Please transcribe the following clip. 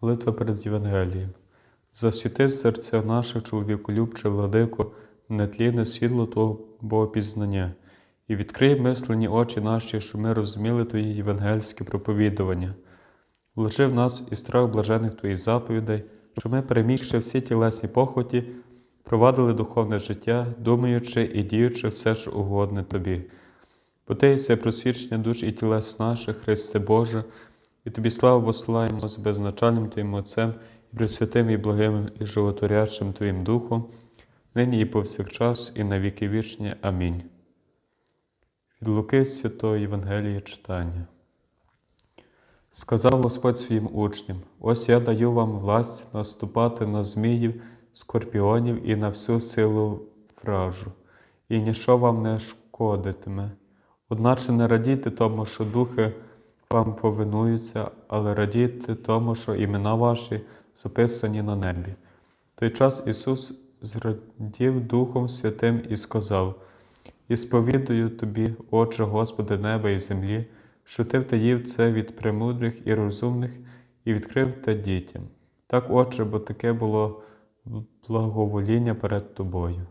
Молитва перед Євангелієм. Засвіти в серця наших чоловіколюбче, владико, нетлінне світло Твого Богопізнання, і відкрий мислені очі наші, щоб ми розуміли Твої євангельське проповідування. Вложи в нас і страх блажених Твоїх заповідей, щоб ми, перемігши всі тілесні похоті, провадили духовне життя, думаючи і діючи все, що угодне Тобі. Бо Ти єси просвідчення душ і тілес наших, Христе Боже, і Тобі славу посилаємо з безначальним Твоїм Отцем, і пресвятим, і благим, і животворящим Твоїм Духом, нині і повсякчас, і на віки вічні. Амінь. Від Луки Святого Євангелія читання. Сказав Господь своїм учням: Ось я даю вам власть наступати на зміїв, скорпіонів і на всю силу вражу, і ніщо вам не шкодитиме. Одначе не радійте тому, що духи вам повинуються, але радійте тому, що імена ваші записані на небі. В той час Ісус зрадів Духом Святим і сказав: І сповідую тобі, Отче Господи неба і землі, що ти втаїв це від премудрих і розумних і відкрив те дітям. Так, Отче, бо таке було благовоління перед тобою.